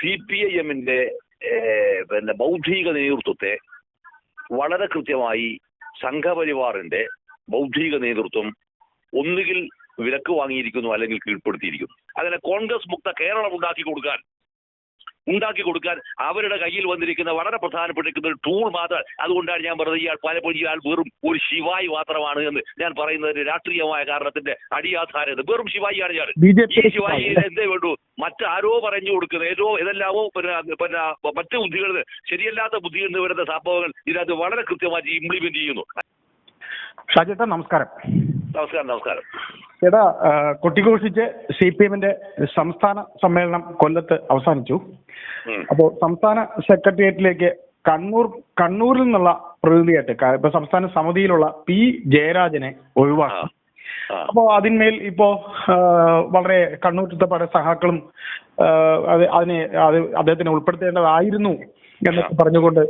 C P I എമ്മിന്റെ പിന്നെ ബൗദ്ധിക നേതൃത്വത്തെ വളരെ കൃത്യമായി സംഘപരിവാറിന്റെ ബൗദ്ധിക നേതൃത്വം ഒന്നുകിൽ വിലക്ക് വാങ്ങിയിരിക്കുന്നു അല്ലെങ്കിൽ കീഴ്പ്പെടുത്തിയിരിക്കുന്നു. അങ്ങനെ കോൺഗ്രസ് മുക്ത കേരളം ഉണ്ടാക്കി കൊടുക്കാൻ ഉണ്ടാക്കി കൊടുക്കാൻ അവരുടെ കയ്യിൽ വന്നിരിക്കുന്ന വളരെ പ്രധാനപ്പെട്ടിരിക്കുന്ന ഒരു ടൂൾ മാത്രം. അതുകൊണ്ടാണ് ഞാൻ പറഞ്ഞത് ഇയാൾ പലപ്പോഴും ഇയാൾ വെറും ഒരു ശിവായി മാത്രമാണ് എന്ന് ഞാൻ പറയുന്നത് രാഷ്ട്രീയമായ കാരണത്തിന്റെ അടിയാധാരം വെറും ശിവായിയാണ് ഇയാൾ. ഈ ശിവായി എന്തേ വേണ്ടു? മറ്റാരോ പറഞ്ഞു കൊടുക്കുന്ന ഏതോ ഇതെല്ലാമോ പിന്നെ പിന്നെ മറ്റ് ബുദ്ധികൾ ശരിയല്ലാത്ത ബുദ്ധിയിൽ നിന്ന് വരുന്ന സംഭവങ്ങൾ ഇതിനകത്ത് വളരെ കൃത്യമായി ഇംപ്ലിമെന്റ് ചെയ്യുന്നു. ഷാജേട്ടാ നമസ്കാരം. നമസ്കാരം നമസ്കാരം. ചേട്ടാ കൊട്ടിഘോഷിച്ച് സി പി എമ്മിന്റെ സംസ്ഥാന സമ്മേളനം കൊല്ലത്ത് അവസാനിച്ചു. അപ്പോൾ സംസ്ഥാന സെക്രട്ടേറിയറ്റിലേക്ക് കണ്ണൂർ കണ്ണൂരിൽ നിന്നുള്ള പ്രതിനിധിയായിട്ട് ഇപ്പൊ സംസ്ഥാന സമിതിയിലുള്ള പി ജയരാജനെ. ഒഴിവാക്കി. അപ്പോ അപ്പോൾ അതിന്മേൽ ഇപ്പോ വളരെ കണ്ണൂറ്റത്തെ പല സഹാക്കളും അതിനെ അത് അദ്ദേഹത്തിനെ ഉൾപ്പെടുത്തേണ്ടതായിരുന്നു എന്നൊക്കെ പറഞ്ഞുകൊണ്ട്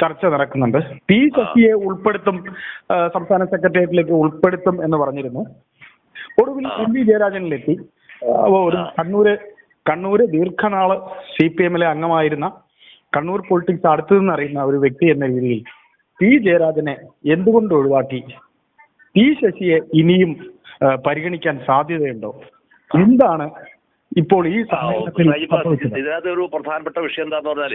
ചർച്ച നടക്കുന്നുണ്ട്. പി ശശിയെ ഉൾപ്പെടുത്തും സംസ്ഥാന സെക്രട്ടേറിയറ്റിലേക്ക് ഉൾപ്പെടുത്തും എന്ന് പറഞ്ഞിരുന്നു. ഒടുവിൽ എം വി ജയരാജനിലെത്തി. ഒരു കണ്ണൂര് കണ്ണൂര് ദീർഘനാൾ സി പി എമ്മിലെ അംഗമായിരുന്ന കണ്ണൂർ പൊളിറ്റിക്സ് അടുത്തു നിന്ന് അറിയുന്ന ഒരു വ്യക്തി എന്ന രീതിയിൽ പി ജയരാജനെ എന്തുകൊണ്ട് ഒഴിവാക്കി? പി ശശിയെ ഇനിയും പരിഗണിക്കാൻ സാധ്യതയുണ്ടോ? എന്താണ് ഇപ്പോൾ ഈ ഇതിനകത്ത് ഒരു പ്രധാനപ്പെട്ട വിഷയം എന്താന്ന് പറഞ്ഞാൽ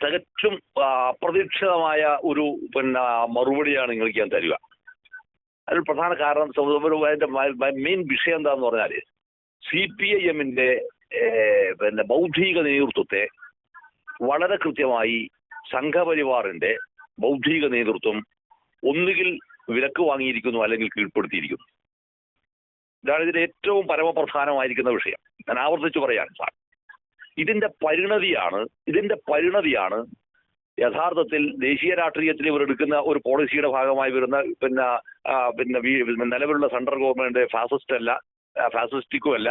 തികച്ചും അപ്രതീക്ഷിതമായ ഒരു പിന്നെ മറുപടിയാണ് നിങ്ങൾക്ക് ഞാൻ തരിക. അതിന് പ്രധാന കാരണം അതിന്റെ മെയിൻ വിഷയം എന്താന്ന് പറഞ്ഞാൽ സി പി ഐ എമ്മിന്റെ പിന്നെ ബൗദ്ധിക നേതൃത്വത്തെ വളരെ കൃത്യമായി സംഘപരിവാറിന്റെ ബൗദ്ധിക നേതൃത്വം ഒന്നുകിൽ വിലക്ക് വാങ്ങിയിരിക്കുന്നു അല്ലെങ്കിൽ കീഴ്പ്പെടുത്തിയിരിക്കുന്നു. ഇതാണ് ഇതിന്റെ ഏറ്റവും പരമപ്രധാനമായിരിക്കുന്ന വിഷയം. ഞാൻ ആവർത്തിച്ചു പറയാൻ സാർ. ഇതിന്റെ പരിണതിയാണ് ഇതിന്റെ പരിണതിയാണ് യഥാർത്ഥത്തിൽ ദേശീയ രാഷ്ട്രീയത്തിൽ ഇവർ എടുക്കുന്ന ഒരു പോളിസിയുടെ ഭാഗമായി വരുന്ന പിന്നെ പിന്നെ നിലവിലുള്ള സെൻട്രൽ ഗവൺമെന്റ് ഫാസിസ്റ്റ് അല്ല ഫാസിസ്റ്റിക്കും അല്ല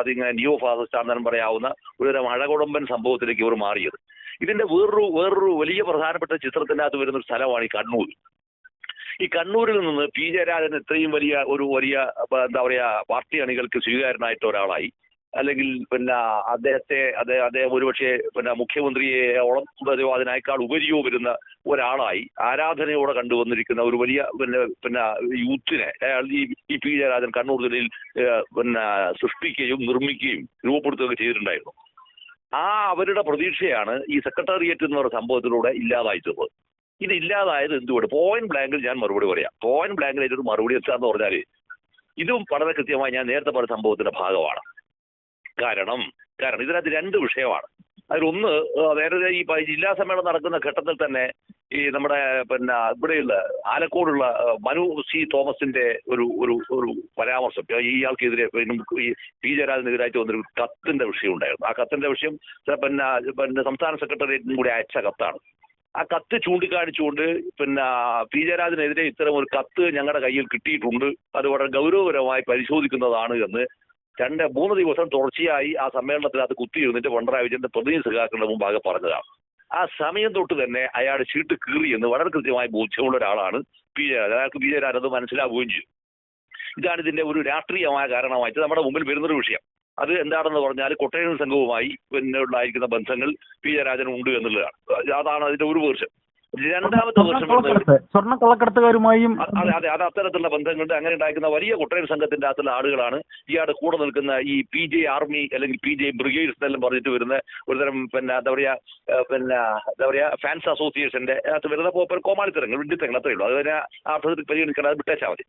അതിങ്ങനെ ന്യൂ ഫാസിസ്റ്റ് ആണെന്ന് പറയാവുന്ന ഒരു അഴകുടമ്പൻ സംഭവത്തിലേക്ക് ഇവർ മാറിയത്. ഇതിന്റെ വേറൊരു വേറൊരു വലിയ പ്രധാനപ്പെട്ട ചിത്രത്തിനകത്ത് വരുന്ന ഒരു സ്ഥലമാണ് ഈ കണ്ണൂർ. ഈ കണ്ണൂരിൽ നിന്ന് പി ജയരാജൻ ഇത്രയും വലിയ ഒരു വലിയ എന്താ പറയാ പാർട്ടി അണികൾക്ക് സ്വീകാരനായിട്ട് ഒരാളായി. അല്ലെങ്കിൽ പിന്നെ അദ്ദേഹത്തെ അദ്ദേഹം ഒരുപക്ഷെ പിന്നെ മുഖ്യമന്ത്രിയെ അതെയോ അതിനേക്കാൾ ഉപരിയോ വരുന്ന ഒരാളായി ആരാധനയോടെ കണ്ടുവന്നിരിക്കുന്ന ഒരു വലിയ പിന്നെ പിന്നെ യൂത്തിനെ അയാൾ ഈ പി ജയരാജൻ കണ്ണൂർ ജില്ലയിൽ പിന്നെ സൃഷ്ടിക്കുകയും നിർമ്മിക്കുകയും രൂപപ്പെടുത്തുകയൊക്കെ ചെയ്തിട്ടുണ്ടായിരുന്നു. ആ അവരുടെ പ്രതീക്ഷയാണ് ഈ സെക്രട്ടേറിയറ്റ് എന്ന് പറഞ്ഞ സംഭവത്തിലൂടെ ഇല്ലാതായി ഇല്ലാതായിട്ടുള്ളത്. ഇത് ഇല്ലാതായത് എന്തുകൊണ്ട്? പോയിന്റ് ബ്ലാങ്കിൽ ഞാൻ മറുപടി പറയാം. പോയിന്റ് ബ്ലാങ്കിൽ ഒരു മറുപടി എത്താന്ന് പറഞ്ഞാൽ ഇതും വളരെ കൃത്യമായി ഞാൻ നേരത്തെ പറഞ്ഞ സംഭവത്തിന്റെ ഭാഗമാണ്. കാരണം കാരണം ഇതിനകത്ത് രണ്ട് വിഷയമാണ്. അതിലൊന്ന് നേരത്തെ ഈ ജില്ലാ സമ്മേളനം നടക്കുന്ന ഘട്ടത്തിൽ തന്നെ ഈ നമ്മുടെ പിന്നെ ഇവിടെയുള്ള ആലക്കോടുള്ള മനു സി തോമസിന്റെ ഒരു ഒരു ഒരു പരാമർശം ഇയാൾക്കെതിരെ ഈ പി ജയരാജനെതിരായിട്ട് വന്നൊരു കത്തിന്റെ വിഷയം ഉണ്ടായിരുന്നു. ആ കത്തിന്റെ വിഷയം പിന്നെ പിന്നെ സംസ്ഥാന സെക്രട്ടേറിയറ്റിനും കൂടി അയച്ച കത്താണ്. ആ കത്ത് ചൂണ്ടിക്കാണിച്ചുകൊണ്ട് പിന്നെ പി ജയരാജനെതിരെ ഇത്തരം ഒരു കത്ത് ഞങ്ങളുടെ കയ്യിൽ കിട്ടിയിട്ടുണ്ട്. അത് വളരെ ഗൗരവപരമായി പരിശോധിക്കുന്നതാണ് എന്ന് രണ്ട് മൂന്ന് ദിവസം തുടർച്ചയായി ആ സമ്മേളനത്തിനകത്ത് കുത്തിയിരുന്നിട്ട് പിണറായി വിജയന്റെ പ്രതിനിധി സഖാക്കളുടെ മുമ്പാകെ പറഞ്ഞതാണ് ആ സമയം തൊട്ട് തന്നെ അയാൾ ചീട്ട് കീറി എന്ന് വളരെ കൃത്യമായി ബോധ്യമുള്ള ഒരാളാണ് പി ജയരാജൻ അയാൾക്ക് പി ജയരാജൻ അത് മനസ്സിലാവുകയും ചെയ്യും. ഇതാണ് ഇതിന്റെ ഒരു രാഷ്ട്രീയമായ കാരണമായിട്ട് നമ്മുടെ മുമ്പിൽ വരുന്നൊരു വിഷയം. അത് എന്താണെന്ന് പറഞ്ഞാൽ കൊട്ടയം സംഘവുമായി പിന്നെ ഉണ്ടായിരിക്കുന്ന ബന്ധങ്ങൾ പി ജയരാജൻ ഉണ്ട് എന്നുള്ളതാണ്. അതാണ് അതിന്റെ ഒരു വേർഷൻ. രണ്ടാമത്തെ വർഷം സ്വർണ കള്ളക്കടത്തുകാരുമായും അതെ അതെ അത് അത്തരത്തിലുള്ള ബന്ധങ്ങളുണ്ട്. അങ്ങനെ ഉണ്ടാക്കുന്ന വലിയ കുട്ടയൻ സംഘത്തിന്റെ അകത്തുള്ള ആളുകളാണ് ഇയാളുടെ കൂടെ നിൽക്കുന്ന ഈ പി ജെ ആർമി അല്ലെങ്കിൽ പി ജെ ബ്രിഗേഡ്സ് എന്നെല്ലാം പറഞ്ഞിട്ട് വരുന്ന ഒരുതരം പിന്നെ എന്താ പറയാ പിന്നെ എന്താ പറയാ ഫാൻസ് അസോസിയേഷന്റെ അകത്ത് വരുന്ന പോപ്പർ കോമാളിത്തരങ്ങൾ വിഡ്ഢിത്തങ്ങൾ അത്രയേ ഉള്ളൂ. അതിനെ ആ അർത്ഥത്തിൽ പരിഗണിക്കണം അത് വിട്ടേച്ചാൽ മതി.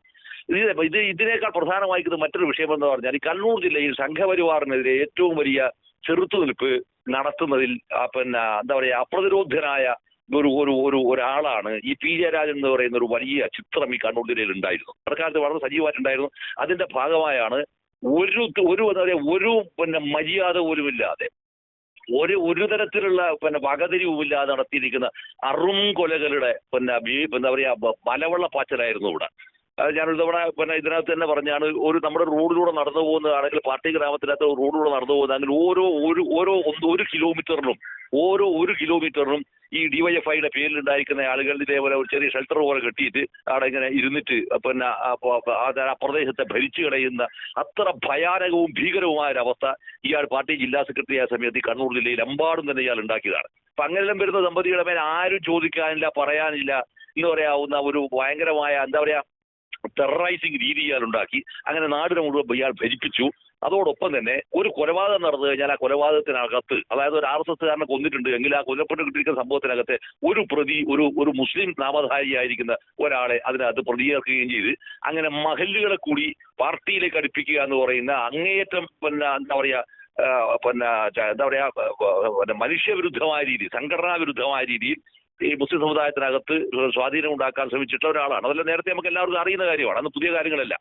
ഇത് ഇത് ഇതിനേക്കാൾ പ്രധാനമായിരിക്കുന്ന മറ്റൊരു വിഷയം എന്ന് പറഞ്ഞാൽ ഈ കണ്ണൂർ ജില്ലയിൽ സംഘപരിവാറിനെതിരെ ഏറ്റവും വലിയ ചെറുത്തുനിൽപ്പ് നടത്തുന്നതിൽ പിന്നെ എന്താ പറയാ അപ്രതിരോധനായ ഒരു ഒരു ഒരു ഒരാളാണ്. ഈ പി ജയരാജൻ എന്ന് പറയുന്ന ഒരു വലിയ ചിത്രം ഈ കണ്ണൂർ ജില്ലയിൽ ഉണ്ടായിരുന്നു. അക്കാലത്ത് വളരെ സജീവമായിട്ടുണ്ടായിരുന്നു അതിന്റെ ഭാഗമായാണ് ഒരു ഒരു എന്താ പറയുക ഒരു പിന്നെ മര്യാദ പോലും ഇല്ലാതെ ഒരു ഒരു തരത്തിലുള്ള പിന്നെ വകതിരിവുമില്ലാതെ നടത്തിയിരിക്കുന്ന അറും കൊലകളുടെ പിന്നെ എന്താ പറയാ ബ- മലവെള്ള പാച്ചലായിരുന്നു ഇവിടെ. ഞാനൊരു തവണ പിന്നെ ഇതിനകത്ത് തന്നെ പറഞ്ഞാണ് ഒരു നമ്മുടെ റോഡിലൂടെ നടന്നു പോകുന്നതാണെങ്കിൽ പാർട്ടി ഗ്രാമത്തിനകത്ത് റോഡിലൂടെ നടന്നു പോകുന്നതാണെങ്കിൽ ഓരോ ഒരു ഓരോ ഒരു കിലോമീറ്ററിനും ഓരോ ഒരു കിലോമീറ്ററിനും ഈ ഡിവൈഎഫ്ഐയുടെ പേരിൽ ഉണ്ടായിരിക്കുന്ന ആളുകൾ ഇതേപോലെ ഒരു ചെറിയ ഷെൽട്ടർ പോലെ കെട്ടിയിട്ട് അവിടെ ഇങ്ങനെ ഇരുന്നിട്ട് പിന്നെ ആ പ്രദേശത്തെ ഭരിച്ചു കളയുന്ന അത്ര ഭയാനകവും ഭീകരവുമായ ഒരു അവസ്ഥ ഇയാൾ പാർട്ടി ജില്ലാ സെക്രട്ടറി ആയ സമയത്ത് കണ്ണൂർ ജില്ലയിൽ എമ്പാടും തന്നെ ഇയാൾ ഉണ്ടാക്കിയതാണ്. അപ്പൊ അങ്ങനെല്ലാം വരുന്ന ദമ്പതികളുടെ മേൽ ആരും ചോദിക്കാനില്ല പറയാനില്ല. എന്ന് പറയാവുന്ന ഒരു ഭയങ്കരമായ എന്താ പറയാ ടെററൈസിങ് രീതി ഇയാൾ ഉണ്ടാക്കി. അങ്ങനെ നാടിനെ മുഴുവൻ ഇയാൾ ഭരിപ്പിച്ചു. അതോടൊപ്പം തന്നെ ഒരു കൊലപാതകം നടന്നു കഴിഞ്ഞാൽ ആ കൊലപാതകത്തിനകത്ത് അതായത് ഒരു ആർ എസ് എസ്കാരനെ കൊന്നിട്ടുണ്ട് എങ്കിൽ ആ കൊല്ലപ്പെട്ട് കിട്ടിയിരിക്കുന്ന സംഭവത്തിനകത്ത് ഒരു പ്രതി ഒരു ഒരു മുസ്ലിം നാമധാരിയായിരിക്കുന്ന ഒരാളെ അതിനകത്ത് പ്രതിയേർക്കുകയും ചെയ്ത് അങ്ങനെ മഹല്ലുകളെ കൂടി പാർട്ടിയിലേക്ക് അടുപ്പിക്കുക എന്ന് പറയുന്ന അങ്ങേയറ്റം പിന്നെ എന്താ പറയാ പിന്നെ എന്താ പറയാ മനുഷ്യവിരുദ്ധമായ രീതി സംഘടനാ വിരുദ്ധമായ രീതിയിൽ ഈ മുസ്ലിം സമുദായത്തിനകത്ത് സ്വാധീനം ഉണ്ടാക്കാൻ ശ്രമിച്ചിട്ടുള്ള ഒരാളാണ്. അതല്ല നേരത്തെ നമുക്ക് എല്ലാവർക്കും അറിയുന്ന കാര്യമാണ്. അന്ന് പുതിയ കാര്യങ്ങളല്ല.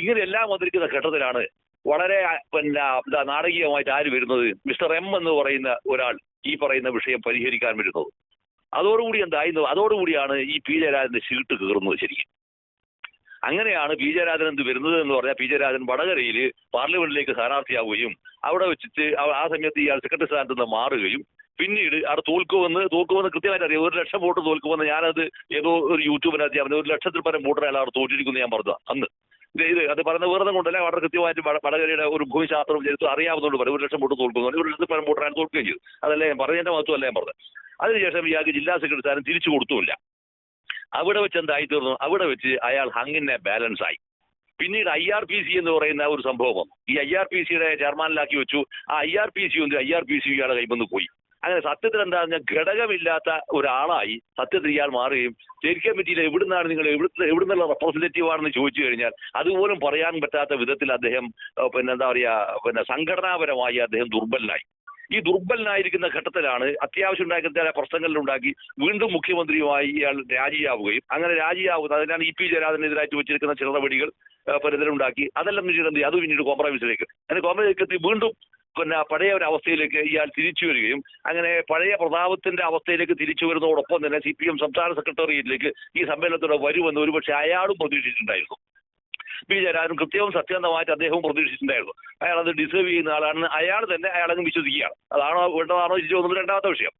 ഇങ്ങനെ എല്ലാം വന്നിരിക്കുന്ന ഘട്ടത്തിലാണ് വളരെ പിന്നെ എന്താ നാടകീയമായിട്ട് ആര് വരുന്നത്? മിസ്റ്റർ എം എന്ന് പറയുന്ന ഒരാൾ ഈ പറയുന്ന വിഷയം പരിഹരിക്കാൻ വരുന്നത്. അതോടുകൂടി എന്തായിരുന്നു? അതോടുകൂടിയാണ് ഈ പി ജയരാജന്റെ ഷീട്ട് കീറുന്നത് ശരിക്കും. അങ്ങനെയാണ് പി ജയരാജൻ എന്ത് വരുന്നത് എന്ന് പറഞ്ഞാൽ പി ജയരാജൻ വടകരയിൽ പാർലമെന്റിലേക്ക് സ്ഥാനാർത്ഥിയാവുകയും അവിടെ വെച്ചിട്ട് ആ സമയത്ത് ഇയാൾ സെക്രട്ടറി സ്ഥാനത്ത് നിന്ന് മാറുകയും പിന്നീട് അവിടെ തോൽക്കുമെന്ന് തോൽക്കുമെന്ന് കൃത്യമായിട്ട് അറിയാം. ഒരു ലക്ഷം വോട്ട് തോൽക്കുമെന്ന് ഞാനത് ഏതോ ഒരു യൂട്യൂബിനകത്ത് ഞാൻ ഒരു ലക്ഷത്തിൽ പരം വോട്ടർ അയാൾ അവിടെ തോറ്റിരിക്കുന്നു ഞാൻ പറഞ്ഞു അന്ന്. ഇത് അത് പറഞ്ഞ വേറെ കൊണ്ടല്ല. വളരെ കൃത്യമായിട്ട് വട- വടകരയുടെ ഒരു ഭൂമിശാസ്ത്രവും ചരിത്രം അറിയാവുന്നതുകൊണ്ട് പറയും ഒരു ലക്ഷം വോട്ട് തോൽക്കുന്നു. ഒരു ലക്ഷത്തിൽ പരം വോട്ടാണ് തോൽക്കുകയും ചെയ്തു. അതല്ലേ ഞാൻ പറഞ്ഞതിന്റെ മഹത്വമല്ല ഞാൻ പറഞ്ഞത്? അതിനുശേഷം ഇയാൾക്ക് ജില്ലാ സെക്രട്ടറി സ്ഥാനം തിരിച്ചു കൊടുത്തുമില്ല. അവിടെ വെച്ച് എന്തായി തീർന്നു അവിടെ വെച്ച് അയാൾ ഹങ്ങിനെ ബാലൻസ് ആയി. പിന്നീട് ഐ ആർ പി സി എന്ന് പറയുന്ന ഒരു സംഭവം ഈ ഐ ആർ പി സിയുടെ ചെയർമാനിലാക്കി വെച്ചു. ആ ഐ ആർ പി സി ഉണ്ട് ഐ ആർ പി സി ഇയാളെ കൈമന്ന് പോയി. അങ്ങനെ സത്യത്തിൽ എന്താ ഘടകമില്ലാത്ത ഒരാളായി സത്യത്തിൽ ഇയാൾ മാറുകയും സ്റ്റേറ്റ് കമ്മിറ്റിയിൽ എവിടുന്നാണ് നിങ്ങൾ എവിടുത്തെ എവിടുന്നുള്ള റെപ്രസെന്റേറ്റീവ് ആണെന്ന് ചോദിച്ചു കഴിഞ്ഞാൽ അതുപോലും പറയാൻ പറ്റാത്ത വിധത്തിൽ അദ്ദേഹം പിന്നെ എന്താ പറയാ പിന്നെ സംഘടനാപരമായി അദ്ദേഹം ദുർബലനായി. ഈ ദുർബലനായിരിക്കുന്ന ഘട്ടത്തിലാണ് അത്യാവശ്യം ഉണ്ടാക്കുന്ന ചില പ്രശ്നങ്ങളിലുണ്ടാക്കി വീണ്ടും മുഖ്യമന്ത്രിയുമായി ഇയാൾ രാജിയാവുകയും അങ്ങനെ രാജിയാവുന്നത് അതിനാണ് ഇ പി ജയരാജനെതിരായിട്ട് വെച്ചിരിക്കുന്ന ചില നടപടികൾ പരിതലുണ്ടാക്കി അതെല്ലാം പിന്നീട് എന്ത്? അത് പിന്നീട് കോംപ്രമൈസിലേക്ക് അങ്ങനെ കോംപ്രമൈസിലേക്ക് വീണ്ടും പിന്നെ പഴയ ഒരു അവസ്ഥയിലേക്ക് ഇയാൾ തിരിച്ചു വരികയും അങ്ങനെ പഴയ പ്രതാപത്തിന്റെ അവസ്ഥയിലേക്ക് തിരിച്ചു വരുന്നതോടൊപ്പം തന്നെ സി പി എം സംസ്ഥാന സെക്രട്ടേറിയറ്റിലേക്ക് ഈ സമ്മേളനത്തോടെ വരുമെന്ന് ഒരുപക്ഷെ അയാളും പ്രതീക്ഷിച്ചിട്ടുണ്ടായിരുന്നു. പി ജയരാജൻ കൃത്യവും സത്യസന്ധമായിട്ട് അദ്ദേഹവും പ്രതീക്ഷിച്ചിട്ടുണ്ടായിരുന്നു. അയാൾ അത് ഡിസേർവ് ചെയ്യുന്ന ആളാണ് അയാൾ തന്നെ അയാളങ്ങ് വിശ്വസിക്കുകയാണ്. അതാണോ വേണ്ടതാണോ ഇരിച്ചു പോകുന്നത് രണ്ടാമത്തെ വിഷയം.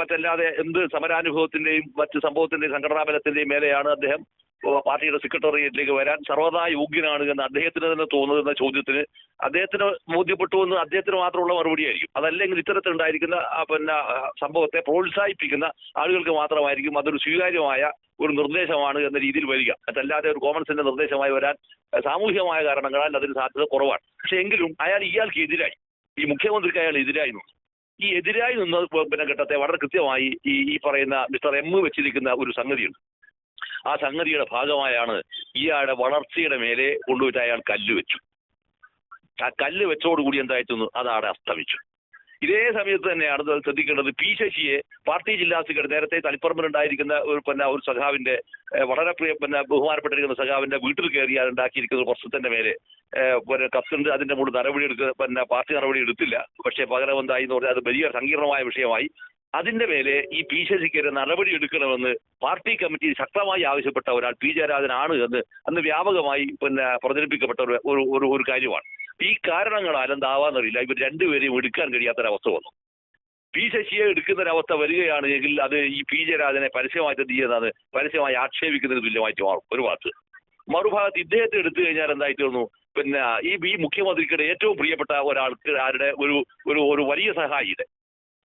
മറ്റല്ലാതെ എന്ത് സമരാനുഭവത്തിന്റെയും മറ്റ് സംഭവത്തിന്റെയും സംഘടനാ ബലത്തിന്റെയും മേലെയാണ് അദ്ദേഹം പാർട്ടിയുടെ സെക്രട്ടേറിയറ്റിലേക്ക് വരാൻ സർവതാ യോഗ്യനാണ് എന്ന് അദ്ദേഹത്തിന് തന്നെ തോന്നുന്ന ചോദ്യത്തിന് അദ്ദേഹത്തിന് ബോധ്യപ്പെട്ടു എന്ന് അദ്ദേഹത്തിന് മാത്രമുള്ള മറുപടിയായിരിക്കും അതല്ലെങ്കിൽ ഇത്തരത്തിലുണ്ടായിരിക്കുന്ന പിന്നെ സംഭവത്തെ പ്രോത്സാഹിപ്പിക്കുന്ന ആളുകൾക്ക് മാത്രമായിരിക്കും അതൊരു സ്വീകാര്യമായ ഒരു നിർദ്ദേശമാണ് എന്ന രീതിയിൽ വരിക. അതല്ലാതെ ഒരു കോമൺ സെൻസ് നിർദ്ദേശമായി വരാൻ സാമൂഹികമായ കാരണങ്ങളാൽ അതിന് സാധ്യത കുറവാണ്. പക്ഷെ എങ്കിലും അയാൾ ഇയാൾക്ക് എതിരായി. ഈ മുഖ്യമന്ത്രിക്ക് അയാൾ എതിരായി നിന്നു ഈ എതിരായി നിന്ന പിന്നെ ഘട്ടത്തെ വളരെ കൃത്യമായി ഈ ഈ പറയുന്ന മിസ്റ്റർ എം വെച്ചിരിക്കുന്ന ഒരു സംഗതിയുണ്ട്. ആ സംഗതിയുടെ ഭാഗമായാണ് ഇയാളുടെ വളർച്ചയുടെ മേലെ കൊണ്ടുപോയിട്ട് അയാൾ കല്ല് വെച്ചു. ആ കല്ല് വെച്ചോടുകൂടി എന്തായിട്ടൊന്ന് അത് അവിടെ അസ്തമിച്ചു. ഇതേ സമയത്ത് തന്നെയാണ് ശ്രദ്ധിക്കേണ്ടത് പി ശശിയെ പാർട്ടി ജില്ലാ സെക്രട്ടറി നേരത്തെ തളിപ്പറമ്പിലുണ്ടായിരിക്കുന്ന ഒരു പിന്നെ ഒരു സഖാവിന്റെ വളരെ പ്രിയ പിന്നെ ബഹുമാനപ്പെട്ടിരിക്കുന്ന സഖാവിന്റെ വീട്ടിൽ കയറി അത് ഉണ്ടാക്കിയിരിക്കുന്ന ഒരു പ്രശ്നത്തിന്റെ മേലെ പിന്നെ അതിന്റെ മുകളിൽ നടപടി എടുക്കുക പിന്നെ പാർട്ടി നടപടി എടുത്തില്ല പക്ഷേ പകരം എന്തായി എന്ന് പറഞ്ഞാൽ അത് വലിയ സങ്കീർണമായ വിഷയമായി. അതിന്റെ മേലെ ഈ പി ശശിക്കെതിരെ നടപടി എടുക്കണമെന്ന് പാർട്ടി കമ്മിറ്റി ശക്തമായി ആവശ്യപ്പെട്ട ഒരാൾ പി ജയരാജനാണ് എന്ന് അന്ന് വ്യാപകമായി പിന്നെ പ്രചരിപ്പിക്കപ്പെട്ട ഒരു ഒരു ഒരു- കാര്യമാണ്. ഈ കാരണങ്ങളാൽ എന്താവാന്നറിയില്ല ഇവർ രണ്ടുപേരെയും എടുക്കാൻ കഴിയാത്തൊരവസ്ഥ വന്നു. പി ശശിയെ എടുക്കുന്ന ഒരവസ്ഥ വരികയാണ് എങ്കിൽ അത് ഈ പി ജയരാജനെ പരസ്യമായിട്ട് എന്ത് ചെയ്യുന്നതാണ്? പരസ്യമായി ആക്ഷേപിക്കുന്നതിന് തുല്യമായിട്ട് മാറും. ഒരു ഭാഗത്ത് മറുഭാഗത്ത് ഇദ്ദേഹത്തെ എടുത്തു കഴിഞ്ഞാൽ എന്തായി തീർന്നു? പിന്നെ ഈ ഈ മുഖ്യമന്ത്രിക്കിടെ ഏറ്റവും പ്രിയപ്പെട്ട ഒരാൾക്ക് ആരുടെ ഒരു ഒരു ഒരു വലിയ സഹായിയുടെ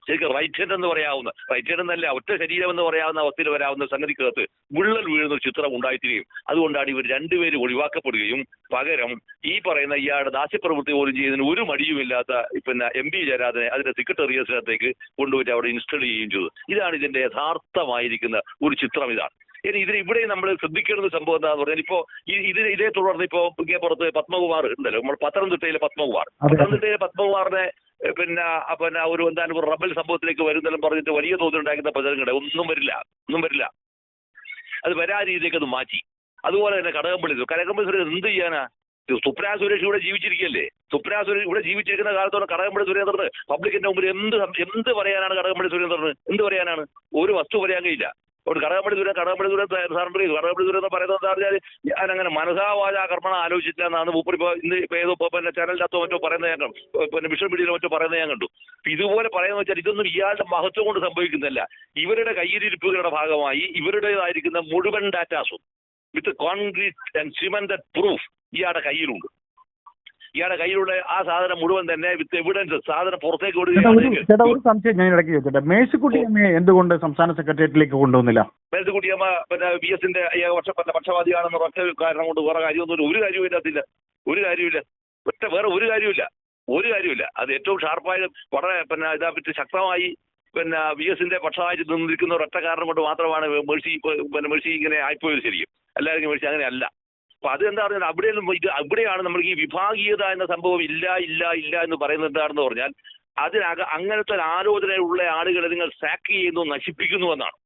ശരിക്കും റൈറ്റ് ഹെഡ് എന്ന് പറയാവുന്ന റൈറ്റ് ഹെഡ് എന്നല്ല ഒറ്റ ശരീരം എന്ന് പറയാവുന്ന അവസ്ഥയിൽ വരാവുന്ന സംഗതിക്കകത്ത് വിള്ളൽ വീഴുന്ന ഒരു ചിത്രം ഉണ്ടായിത്തീരുകയും അതുകൊണ്ടാണ് ഇവർ രണ്ടുപേരും ഒഴിവാക്കപ്പെടുകയും പകരം ഈ പറയുന്ന ഇയാളുടെ ദാസ്യപ്രവൃത്തി പോലും ചെയ്യുന്നതിന് ഒരു മടിയുമില്ലാത്ത പിന്നെ എം പി ജയരാജനെ അതിന്റെ സെക്രട്ടേറിയറ്റിനകത്തേക്ക് കൊണ്ടുപോയിട്ട് അവിടെ ഇൻസ്റ്റാൾ ചെയ്യുകയും ചെയ്തു. ഇതാണ് ഇതിന്റെ യഥാർത്ഥമായിരിക്കുന്ന ഒരു ചിത്രം ഇതാണ്. ഇനി ഇതിന് ഇവിടെ നമ്മൾ ശ്രദ്ധിക്കേണ്ട ഒരു സംഭവം എന്താന്ന് പറഞ്ഞാൽ ഇപ്പോ ഇത് ഇതേ തുടർന്ന് ഇപ്പോ പുറത്ത് പത്മകുമാർ ഉണ്ടല്ലോ നമ്മൾ പത്തനംതിട്ടയിലെ പത്മകുമാർ. പത്തനംതിട്ടയിലെ പത്മകുമാറിനെ പിന്നെ പിന്നെ ഒരു എന്താണ് ഒരു റബൽ സംഭവത്തിലേക്ക് വരുന്നെന്നും പറഞ്ഞിട്ട് വലിയ തോതിൽ ഉണ്ടാക്കുന്ന പ്രചരണങ്ങളെ ഒന്നും വരില്ല. ഒന്നും വരില്ല. അത് വരാ രീതിയിലേക്ക് അത് മാറ്റി. അതുപോലെ തന്നെ കടകംപള്ളി. കടകംപള്ളി സുരേഷ് എന്ത് ചെയ്യാനാ? സുപ്രാ സുരേഷ് ഇവിടെ ജീവിച്ചിരിക്കല്ലേ സുപ്രാ സുരേഷ് ഇവിടെ ജീവിച്ചിരിക്കുന്ന കാലത്തോടെ കടകംപള്ളി സുരേന്ദ്രന് പബ്ലിക്കിന്റെ മുമ്പിൽ എന്ത് എന്ത് പറയാനാണ് കടകംപള്ളി സുരേന്ദ്രന്? എന്ത് പറയാനാണ്? ഒരു വസ്തു പറയാൻ കഴിയില്ല ഒരു ദൂരം കടകമ്പടി ദൂരം സാറിന്റെ ചെയ്തു ദൂരം എന്ന് പറയുന്നത് എന്താ പറഞ്ഞാൽ ഞാൻ അങ്ങനെ മനസാവാച ആക്രമണം ആലോചിച്ചില്ല എന്നാണ് മൂപ്പർ ഇപ്പൊ ഇന്ന് ഇപ്പൊ ഏതോ പിന്നെ ചാനലിനകത്തോ മറ്റോ പറയുന്നത് ഞാൻ കണ്ടു. പിന്നെ വിഷ്ണു മീഡിയയിലോ മറ്റോ പറയുന്നത് ഞാൻ കണ്ടു. ഇതുപോലെ പറയുന്നത് വെച്ചാൽ ഇതൊന്നും ഇയാളുടെ മഹത്വം കൊണ്ട് സംഭവിക്കുന്നില്ല ഇവരുടെ കയ്യിലിരിപ്പുകളുടെ ഭാഗമായി ഇവരുടേതായിരിക്കുന്ന മുഴുവൻ ഡാറ്റാസും with concrete and cemented proof ഇയാളുടെ കയ്യിലുണ്ട്. ഇയാളുടെ കയ്യിലുള്ള ആ സാധനം മുഴുവൻ തന്നെ വിത്ത് എവിഡൻസ് സാധനം പുറത്തേക്ക് ചേട്ടാ ഒരു വിടുകയാണ് ചേട്ടാ ഒരു സംശയം ഞാൻ ഇടയ്ക്ക് ചോദിച്ചോട്ടെ മേഴ്സിക്കുട്ടി അമ്മയെ എന്തുകൊണ്ട് സംസ്ഥാന സെക്രട്ടേറിയറ്റിലേക്ക് കൊണ്ടുവന്നില്ല? മേൽക്കുട്ടിയമ്മ പിന്നെ ബി എസിന്റെ പക്ഷപാതിയാണെന്ന് ഒറ്റ കാരണം കൊണ്ട് വേറെ കാര്യമൊന്നും ഒരു കാര്യവും ഇല്ലാത്തില്ല ഒരു കാര്യമില്ല ഒറ്റ വേറെ ഒരു കാര്യമില്ല ഒരു കാര്യമില്ല അത് ഏറ്റവും ഷാർപ്പായ വളരെ പിന്നെ ഇതാ പറ്റി ശക്തമായി പിന്നെ വി എസിന്റെ പക്ഷമായിട്ട് നിന്നിരിക്കുന്ന ഒരൊറ്റ കാരണം കൊണ്ട് മാത്രമാണ് മേഴ്സി പിന്നെ മേഴ്സി ഇങ്ങനെ ആയിപ്പോയത് ശരിക്കും. എല്ലാവർക്കും മേഴ്സി അങ്ങനെ അല്ല. അപ്പൊ അത് എന്താ പറഞ്ഞാൽ അവിടെ ഇത് അവിടെയാണ് നമ്മൾ ഈ വിഭാഗീയത എന്ന സംഭവം ഇല്ല ഇല്ല ഇല്ല എന്ന് പറയുന്നത് എന്താണെന്ന് പറഞ്ഞാൽ അതിനക അങ്ങനത്തെ ഒരു ആലോചനയുള്ള ആളുകളെ നിങ്ങൾ സാക്ക് ചെയ്യുന്നു നശിപ്പിക്കുന്നു എന്നാണ്.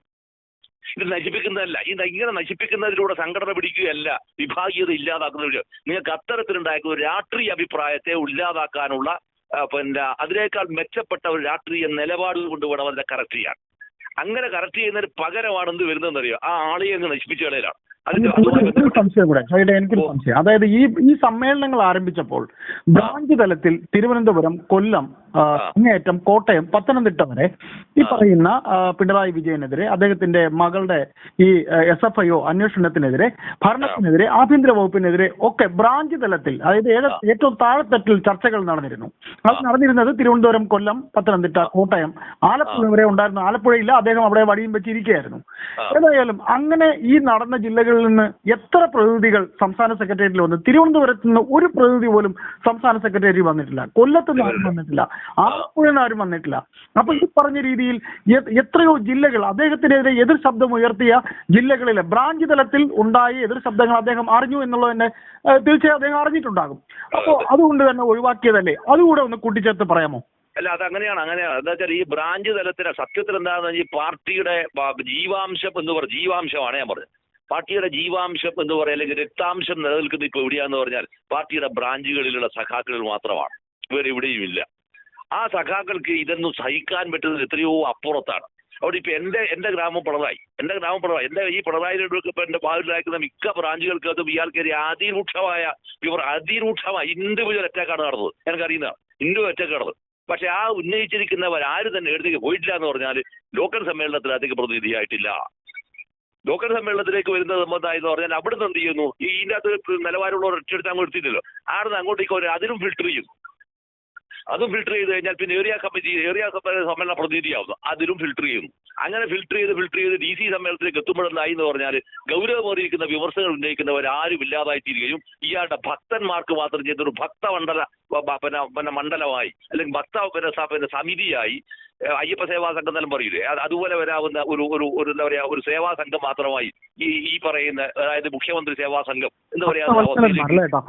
ഇത് നശിപ്പിക്കുന്നതല്ല. ഇത് ഇങ്ങനെ നശിപ്പിക്കുന്നതിലൂടെ സംഘടന പിടിക്കുകയല്ല. വിഭാഗീയത ഇല്ലാതാക്കുന്നതിലൂടെ നിങ്ങൾക്ക് അത്തരത്തിലുണ്ടാക്കുന്ന ഒരു രാഷ്ട്രീയ അഭിപ്രായത്തെ ഇല്ലാതാക്കാനുള്ള പിന്നെ അതിനേക്കാൾ മെച്ചപ്പെട്ട ഒരു രാഷ്ട്രീയ നിലപാട് കൊണ്ടുപോകണം അതിനെ കറക്റ്റ് ചെയ്യാൻ. അങ്ങനെ കറക്റ്റ് ചെയ്യുന്നതിന് പകരമാണ് എന്ത് വരുന്നതെന്നറിയോ? ആ ആളെ അങ്ങ് കളയലാണ് ബന്ധപ്പെട്ട് സംശയം കൂടെ ഷൈഡ എനിക്കൊരു സംശയം. അതായത് ഈ ഈ സമ്മേളനങ്ങൾ ആരംഭിച്ചപ്പോൾ ബ്രാഞ്ച് തലത്തിൽ തിരുവനന്തപുരം കൊല്ലം അങ്ങേയറ്റം കോട്ടയം പത്തനംതിട്ട വരെ. ഈ പറയുന്ന പിണറായി വിജയനെതിരെ അദ്ദേഹത്തിന്റെ മകളുടെ ഈ എസ് എഫ് ഐ ഒ അന്വേഷണത്തിനെതിരെ ഭരണത്തിനെതിരെ ആഭ്യന്തര വകുപ്പിനെതിരെ ഒക്കെ ബ്രാഞ്ച് തലത്തിൽ അതായത് ഏറ്റവും താഴെത്തട്ടിൽ ചർച്ചകൾ നടന്നിരുന്നു. അത് നടന്നിരുന്നത് തിരുവനന്തപുരം കൊല്ലം പത്തനംതിട്ട കോട്ടയം ആലപ്പുഴ വരെ ഉണ്ടായിരുന്നു. ആലപ്പുഴയില്ല അദ്ദേഹം അവിടെ വടിയും വെച്ചിരിക്കുകയായിരുന്നു. ഏതായാലും അങ്ങനെ ഈ നടന്ന ജില്ലകളിൽ നിന്ന് എത്ര പ്രതിനിധികൾ സംസ്ഥാന സെക്രട്ടേറിയറ്റിൽ വന്നു തിരുവനന്തപുരത്ത് നിന്ന് ഒരു പ്രതിനിധി പോലും സംസ്ഥാന സെക്രട്ടേറിയറ്റ് വന്നിട്ടില്ല. കൊല്ലത്ത് നിന്ന് ആരും വന്നിട്ടില്ല. ആലപ്പുഴ ആരും വന്നിട്ടില്ല. അപ്പൊ ഈ പറഞ്ഞ രീതിയിൽ എത്രയോ ജില്ലകൾ അദ്ദേഹത്തിനെതിരെ എതിർ ശബ്ദം ഉയർത്തിയ ജില്ലകളിലെ ബ്രാഞ്ച് തലത്തിൽ ഉണ്ടായ എതിർ ശബ്ദങ്ങൾ അദ്ദേഹം അറിഞ്ഞു എന്നുള്ളത് തന്നെ തീർച്ചയായും അദ്ദേഹം അറിഞ്ഞിട്ടുണ്ടാകും. അപ്പോൾ അതുകൊണ്ട് തന്നെ ഒഴിവാക്കിയതല്ലേ? അതുകൂടെ ഒന്ന് കൂട്ടിച്ചേർത്ത് പറയാമോ? അല്ല അത് അങ്ങനെയാണ് അങ്ങനെയാണ്. എന്താ വെച്ചാൽ ഈ ബ്രാഞ്ച് തലത്തിലെ സത്യത്തിൽ എന്താണെന്ന് ഈ പാർട്ടിയുടെ ജീവാംശം എന്ന് പറ ജീവാംശമാണ് ഞാൻ പറഞ്ഞത്. പാർട്ടിയുടെ ജീവാംശം എന്ന് പറയാം അല്ലെങ്കിൽ രക്താംശം നിലനിൽക്കുന്നത് ഇപ്പോൾ എവിടെയാന്ന് പറഞ്ഞാൽ പാർട്ടിയുടെ ബ്രാഞ്ചുകളിലുള്ള സഖാക്കളിൽ മാത്രമാണ്. വേറെ എവിടെയും ഇല്ല. ആ സഖാക്കൾക്ക് ഇതൊന്നും സഹിക്കാൻ പറ്റുന്നത് എത്രയോ അപ്പുറത്താണ്. അവിടെ ഇപ്പൊ എന്റെ എന്റെ ഗ്രാമം പിണറായി. എന്റെ ഗ്രാമം പിണറായി. എന്റെ ഈ പിണറായിയുടെ ഇപ്പൊ എന്റെ ഭാവിയിലാക്കുന്ന മിക്ക ബ്രാഞ്ചുകൾക്ക് അത് ഇയാൾക്കൊരു അതിരൂക്ഷമായ ഇവർ അതിരൂക്ഷമായ ഇൻഡിവിജ്വൽ അറ്റാക്കാണ് നടന്നത്. എനിക്കറിയുന്നതാണ് ഇൻഡിവിജ്വൽ അറ്റാക്ക് നടന്നത് പക്ഷെ ആ ഉന്നയിച്ചിരിക്കുന്നവർ ആര് തന്നെ എഴുതിക്ക് പോയിട്ടില്ല എന്ന് പറഞ്ഞാൽ ലോക്കൽ സമ്മേളനത്തിൽ അധികം പ്രതിനിധിയായിട്ടില്ല. ലോക്കൽ സമ്മേളനത്തിലേക്ക് വരുന്നത് സംബന്ധമായെന്ന് പറഞ്ഞാൽ അവിടുന്ന് എന്ത് ചെയ്യുന്നു? ഈ ഇതിന്റെ അകത്ത് നിലവാരമുള്ള ഒറ്റെടുത്ത് അങ്ങോട്ട് എത്തിയില്ലല്ലോ ആടുന്ന് അങ്ങോട്ടേക്ക് അവർ അതിലും ഫിൽട്ടർ ചെയ്യുന്നു അതും ഫിൽട്ടർ ചെയ്ത് കഴിഞ്ഞാൽ പിന്നെ ഏരിയ കമ്മിറ്റി ഏരിയ സമ്മേളന പ്രതിനിധിയാവുന്നു. അതിലും ഫിൽട്ടർ ചെയ്യുന്നു. അങ്ങനെ ഫിൽട്ടർ ചെയ്ത് ഫിൽട്ടർ ചെയ്ത് ഡി സി സമ്മേളനത്തിലേക്ക് എത്തുമ്പോഴെന്നായി എന്ന് പറഞ്ഞാൽ ഗൗരവമേറിയിരിക്കുന്ന വിമർശനങ്ങൾ ഉന്നയിക്കുന്നവർ ആരും ഇല്ലാതായിത്തീരുകയും ഇയാളുടെ ഭക്തന്മാർക്ക് മാത്രം ചെയ്തൊരു ഭക്തമണ്ഡല മണ്ഡല പിന്നെ മണ്ഡലമായി അല്ലെങ്കിൽ ഭക്ത പിന്നെ സമിതിയായി അയ്യപ്പ സേവാ സംഘം എന്നെല്ലാം പറയൂലേ? അതുപോലെ വരാവുന്ന ഒരു ഒരു ഒരു എന്താ പറയാ ഒരു സേവാ സംഘം മാത്രമായി ഈ ഈ പറയുന്ന അതായത് മുഖ്യമന്ത്രി സേവാ സംഘം എന്ന് പറയാ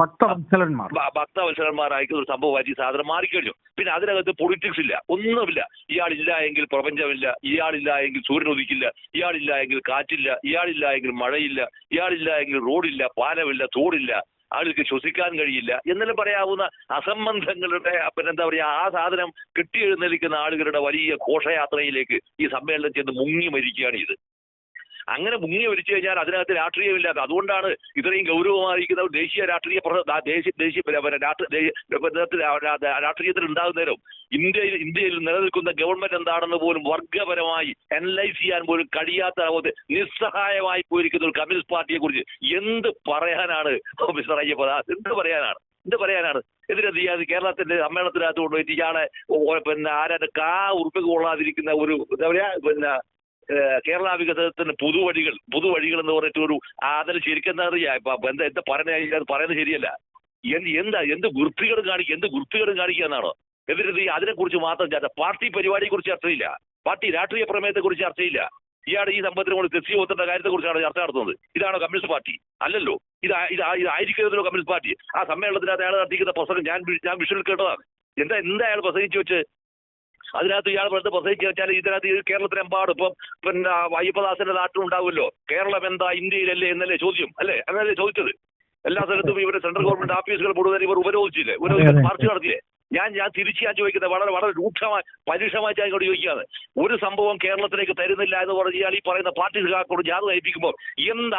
ഭക്തവത്സരന്മാരായിട്ട് ഭക്തവത്സരന്മാരായിരിക്കുന്ന ഒരു സംഭവമായിട്ട് ഈ സാധനം മാറിക്കഴിഞ്ഞു. പിന്നെ അതിനകത്ത് പൊളിറ്റിക്സ് ഇല്ല. ഒന്നുമില്ല. ഇയാളില്ല എങ്കിൽ പ്രപഞ്ചമില്ല. ഇയാളില്ല എങ്കിൽ സൂര്യൻ ഉദിക്കില്ല. ഇയാളില്ല എങ്കിൽ കാറ്റില്ല. ഇയാളില്ല എങ്കിൽ മഴയില്ല. ഇയാളില്ല എങ്കിൽ റോഡില്ല. പാലമില്ല. തോടില്ല. ആൾക്ക് ശ്വസിക്കാൻ കഴിയില്ല. എന്നെല്ലാം പറയാവുന്ന അസംബന്ധങ്ങളുടെ പിന്നെ എന്താ പറയാ ആ സാധനം കെട്ടിയെഴുന്നേൽക്കുന്ന ആളുകളുടെ വലിയ ഘോഷയാത്രയിലേക്ക് ഈ സമ്മേളനം ചെന്ന് മുങ്ങി മരിക്കുകയാണ് ഇത്. അങ്ങനെ മുങ്ങി ഒലിച്ചു കഴിഞ്ഞാൽ അതിനകത്ത് രാഷ്ട്രീയമില്ലാത്ത അതുകൊണ്ടാണ് ഇത്രയും ഗൗരവമായിരിക്കുന്ന ദേശീയ രാഷ്ട്രീയ ദേശീയ ദേശീയ രാഷ്ട്രീയത്തിൽ ഉണ്ടാകുന്നേരം ഇന്ത്യയിൽ ഇന്ത്യയിൽ നിലനിൽക്കുന്ന ഗവൺമെന്റ് എന്താണെന്ന് പോലും വർഗപരമായി അനലൈസ് ചെയ്യാൻ പോലും കഴിയാത്ത നിസ്സഹായമായി പോയിരിക്കുന്ന ഒരു കമ്മ്യൂണിസ്റ്റ് പാർട്ടിയെ കുറിച്ച് എന്ത് പറയാനാണ്? മിസ്റ്റർ അയ്യപ്പ എന്ത് പറയാനാണ്? എന്ത് പറയാനാണ്? എന്തിനാ ചെയ്യാതെ കേരളത്തിന്റെ സമ്മേളനത്തിനകത്ത് കൊണ്ടുപോയിട്ട് ഇയാളെ പിന്നെ ആരാ കാ ഉറുപ്പ് കൊള്ളാതിരിക്കുന്ന ഒരു എന്താ പറയാ പിന്നെ കേരള വികസനത്തിന് പുതുവഴികൾ പുതുവഴികൾ എന്ന് പറഞ്ഞിട്ട് ഒരു ആദരം ശരിക്കും എന്താ അറിയാ? എന്താ എന്താ പറയുന്നത് ശരിയല്ല. എന്ത് എന്താ എന്ത് വൃത്തികളും കാണിക്കുക എന്ത് വൃത്തികളും കാണിക്കുക എന്നാണോ? എന്നിട്ട് അതിനെ അതിനെക്കുറിച്ച് മാത്രം ചർച്ച പാർട്ടി പരിപാടിയെ കുറിച്ച് ചർച്ചയില്ല. പാർട്ടി രാഷ്ട്രീയ പ്രമേയത്തെ കുറിച്ച് ചർച്ചയില്ല. ഇയാൾ ഈ സംഭവത്തിന് കൊണ്ട് തെസ്സി ഒത്തേണ്ട കാര്യത്തെ കുറിച്ചാണ് ചർച്ച നടത്തുന്നത്. ഇതാണോ കമ്മ്യൂണിസ്റ്റ് പാർട്ടി? അല്ലല്ലോ. ഇത് ഇത് ഇതായിരിക്കുന്നതിലോ കമ്മ്യൂണിസ്റ്റ് പാർട്ടി. ആ സമ്മേളനത്തിനകത്ത് അയാൾ നടത്തിക്കുന്ന പ്രസംഗം ഞാൻ ഞാൻ വിഷുവിൽ കേട്ടതാണ്. എന്താ എന്താ അയാൾ പ്രസംഗിച്ചു വെച്ച്? അതിനകത്ത് ഇയാൾ വെറുതെ പ്രസംഗിച്ചു വെച്ചാൽ ഇതിനകത്ത് ഈ കേരളത്തിലെമ്പാടും ഇപ്പം പിന്നെ അയ്യപ്പദാസന്റെ നാട്ടിൽ ഉണ്ടാവുമല്ലോ. കേരളം എന്താ ഇന്ത്യയിലല്ലേ എന്നല്ലേ ചോദ്യം അല്ലേ? അങ്ങനെ ചോദിച്ചത്. എല്ലാ സ്ഥലത്തും ഇവരുടെ സെൻട്രൽ ഗവൺമെന്റ് ഓഫീസുകൾ മുഴുവൻ ഇവർ ഉപരോധിച്ചില്ലേ? ഉപരോധിച്ച്. മാർച്ച് നടത്തിയില്ലേ ഞാൻ ഞാൻ തിരിച്ചു ഞാൻ ചോദിക്കുന്നത് വളരെ വളരെ രൂക്ഷമായി പരുഷമായി ഞാൻ ഇങ്ങോട്ട് ചോദിക്കുകയാണ്. ഒരു സംഭവം കേരളത്തിലേക്ക് തരുന്നില്ല എന്ന് പറഞ്ഞാൽ ഇയാൾ ഈ പറയുന്ന പാർട്ടിക്കാർക്കോട് ജാഥ നയിപ്പിക്കുമ്പോൾ എന്ത്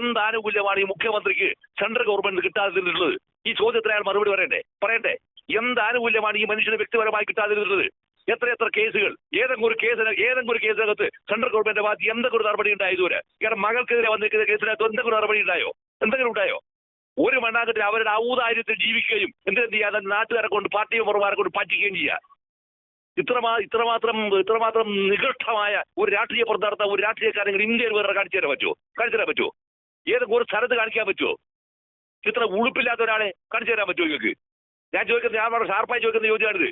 എന്താനുകൂല്യമാണ് ഈ മുഖ്യമന്ത്രിക്ക് സെൻട്രൽ ഗവൺമെന്റ് കിട്ടാതിരുന്നത് ഈ ചോദ്യത്തിന് അയാൾ മറുപടി പറയണ്ടേ? പറയണ്ടേ? എന്ത് ആനുകൂല്യമാണ് ഈ മനുഷ്യന് വ്യക്തിപരമായി കിട്ടാതിരുന്നത്? എത്ര എത്ര കേസുകൾ? ഏതെങ്കിലും ഒരു കേസിന് ഏതെങ്കിലും ഒരു കേസിനകത്ത് സെൻട്രൽ ഗവൺമെന്റ് ഭാഗത്ത് എന്തെങ്കിലും ഒരു നടപടി ഉണ്ടായോ ഇതുവരെ? ഇയാളുടെ മകൾക്കെതിരെ വന്നിരിക്കുന്ന കേസിനകത്ത് എന്തെങ്കിലും നടപടി ഉണ്ടായോ? എന്തെങ്കിലും ഉണ്ടായോ? ഒരു മണ്ണാകത്തിൽ അവരുടെ ഔദാര്യത്തിൽ ജീവിക്കുകയും എന്തിനും ചെയ്യാതെ നാട്ടുകാരെ കൊണ്ട് പാർട്ടി മെമ്പർമാരെ കൊണ്ട് പറ്റിക്കുകയും ചെയ്യുക. ഇത്രമാ ഇത്രമാത്രം ഇത്രമാത്രം നികൃഷ്ടമായ ഒരു രാഷ്ട്രീയ പ്രവർത്തനത്തെ ഒരു രാഷ്ട്രീയക്കാരെങ്കിൽ ഇന്ത്യയിൽ വേറെ കാണിച്ചു തരാൻ പറ്റുമോ കാണിച്ചു തരാൻ പറ്റുമോ ഏതെങ്കിലും ഒരു സ്ഥലത്ത് കാണിക്കാൻ പറ്റുമോ ഇത്ര ഉളുപ്പില്ലാത്ത ഒരാളെ കാണിച്ചു തരാൻ പറ്റുമോ നിങ്ങൾക്ക് ഞാൻ ചോദിക്കുന്നത് ഞാൻ ഷാർപ്പായി ചോദിക്കുന്ന ചോദ്യമാണിത്.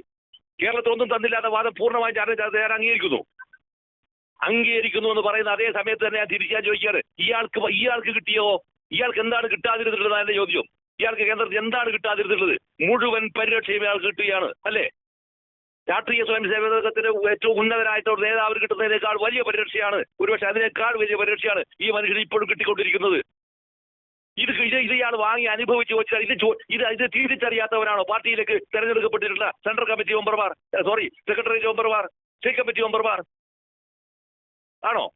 കേരളത്തിൽ ഒന്നും തന്നില്ലാത്ത വാദം പൂർണമായും ഞാൻ ഞാൻ അംഗീകരിക്കുന്നു. അംഗീകരിക്കുന്നു എന്ന് പറയുന്ന അതേ സമയത്ത് തന്നെ ഞാൻ തിരിച്ചാൻ ചോദിക്കുകയാണ് ഇയാൾക്ക് ഇയാൾക്ക് കിട്ടിയോ? ഇയാൾക്ക് എന്താണ് കിട്ടാതിരുന്നിട്ടുള്ളത് എന്റെ ചോദ്യം. ഇയാൾക്ക് കേന്ദ്രത്തിൽ എന്താണ് കിട്ടാതിരുന്നിട്ടുള്ളത്? മുഴുവൻ പരിരക്ഷയും ഇയാൾക്ക് കിട്ടുകയാണ് അല്ലേ? രാഷ്ട്രീയ സ്വയം സേവകത്തിന് ഏറ്റവും ഉന്നതരായിട്ട് നേതാവ് കിട്ടുന്നതിനേക്കാൾ വലിയ പരിരക്ഷയാണ്. ഒരുപക്ഷെ അതിനേക്കാൾ വലിയ പരിരക്ഷയാണ് ഈ മനുഷ്യന് ഇപ്പോഴും കിട്ടിക്കൊണ്ടിരിക്കുന്നത്. ഇത് ഇത് ഇയാൾ വാങ്ങി അനുഭവിച്ച് വെച്ചാൽ ഇത് ഇത് ഇത് തിരിച്ചറിയാത്തവരാണോ? പാർട്ടിയിലേക്ക് തെരഞ്ഞെടുക്കപ്പെട്ടിട്ടുള്ള സെൻട്രൽ കമ്മിറ്റി മെമ്പർമാർ സോറി സെക്രട്ടറി മെമ്പർമാർ സ്റ്റേറ്റ് കമ്മിറ്റി മെമ്പർമാർ. ആണോ?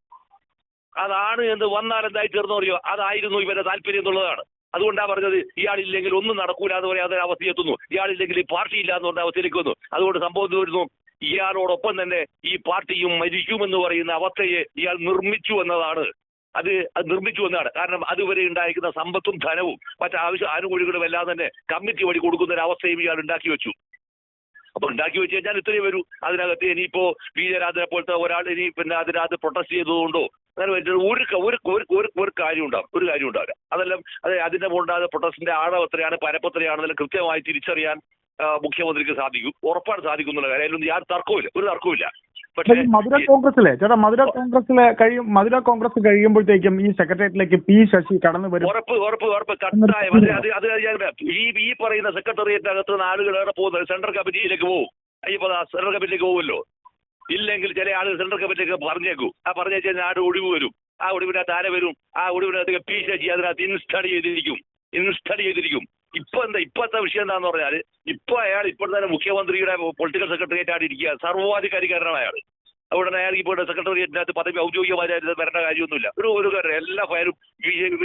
അതാണ് എന്ന് വന്നാൽ എന്തായി തീർന്നു അറിയോ അതായിരുന്നു ഇവരുടെ താല്പര്യം എന്നുള്ളതാണ്. അതുകൊണ്ടാ പറഞ്ഞത് ഇയാളില്ലെങ്കിൽ ഒന്നും നടക്കൂല എന്ന് പറയാതെ അവസ്ഥ എത്തുന്നു. ഇയാളില്ലെങ്കിൽ ഈ പാർട്ടി ഇല്ല എന്ന് പറഞ്ഞ അവസ്ഥയിലേക്ക് വന്നു. അതുകൊണ്ട് സംഭവം വരുന്നു? ഇയാളോടൊപ്പം തന്നെ ഈ പാർട്ടിയും മരിക്കുമെന്ന് പറയുന്ന അവസ്ഥയെ ഇയാൾ നിർമ്മിച്ചു എന്നതാണ്. അത് അത് നിർമ്മിച്ചു എന്നാണ് കാരണം അതുവരെ ഉണ്ടായിരിക്കുന്ന സമ്പത്തും ധനവും മറ്റു ആവശ്യ ആനുകൂല്യങ്ങളും എല്ലാം തന്നെ കമ്മിറ്റി വഴി കൊടുക്കുന്ന ഒരു അവസ്ഥയും ഇയാൾ ഉണ്ടാക്കി വെച്ചു. അപ്പൊ ഉണ്ടാക്കി വെച്ച് കഴിഞ്ഞാൽ ഇത്രയും വരൂ. അതിനകത്ത് ഇനിയിപ്പോ വി ജയരാജനെ പോലത്തെ ഒരാൾ ഇനി പിന്നെ അതിനകത്ത് പ്രൊട്ടസ്റ്റ് ചെയ്തതുകൊണ്ടോ അങ്ങനെ ഒരു ഒരു ഒരു ഒരു കാര്യം ഉണ്ടാവും. ഒരു കാര്യം ഉണ്ടാവില്ല. അതെല്ലാം അത് അതിന്റെ മുണ്ടാകുന്ന പ്രൊട്ടസ്റ്റിന്റെ ആഴം എത്രയാണ് പരപ്പത്രയാണ് എത്രയാണെന്നെല്ലാം കൃത്യമായി തിരിച്ചറിയാൻ മുഖ്യമന്ത്രിക്ക് സാധിക്കും. ഉറപ്പാണ് സാധിക്കും എന്നുള്ള കാര്യം. അതിലൊന്നും യാതൊരു തർക്കവുമില്ല. ഒരു ഈ മധുര കോൺഗ്രസിലെ ചേട്ടാ മധുര കോൺഗ്രസിലെ കഴിയും മധുര കോൺഗ്രസ് കഴിയുമ്പോഴത്തേക്കും ഈ സെക്രട്ടേറിയറ്റിലേക്ക് പി ശശി കടന്നു വരും. ഉറപ്പ് ഉറപ്പ് ഉറപ്പ് കട്ടായം. അത് അത് ഈ ഈ പറയുന്ന സെക്രട്ടേറിയറ്റ് അകത്ത് നിന്ന് ആളുകൾ ഏറെ പോകുന്നത്? സെൻട്രൽ കമ്മിറ്റിയിലേക്ക് പോകും. അയ്യപ്പോ സെൻട്രൽ കമ്മിറ്റിയിലേക്ക് പോകുമല്ലോ. ഇല്ലെങ്കിൽ ചില ആളുകൾ സെൻട്രൽ കമ്മിറ്റിയിലേക്ക് പറഞ്ഞേക്കും. ആ പറഞ്ഞു കഴിഞ്ഞാൽ ആട് ഒടിവ് വരും. ആ ഒടിവിനകത്ത് ആരെ വരും. ആ ഒടിവിനകത്ത് പി ശശി അതിനകത്ത് ഇൻസ്റ്റഡി ചെയ്തിരിക്കും. ഇൻസ്റ്റഡി ചെയ്തിരിക്കും. ഇപ്പൊ എന്താ ഇപ്പോഴത്തെ വിഷയം എന്താന്ന് പറഞ്ഞാൽ ഇപ്പൊ അയാൾ ഇപ്പോൾ തന്നെ മുഖ്യമന്ത്രിയുടെ പൊളിറ്റിക്കൽ സെക്രട്ടേറിയറ്റ് ആയിട്ട് ഇരിക്കുക. സർവാധികാരിക്കാരനാണ് അയാൾ. അവിടെ അയാൾ ഇപ്പോൾ സെക്രട്ടറിയേറ്റിനകത്ത് പദവി ഔദ്യോഗികമായി വരേണ്ട കാര്യമൊന്നുമില്ല. ഒരു ഒരു കാര്യം എല്ലാ ഫയലും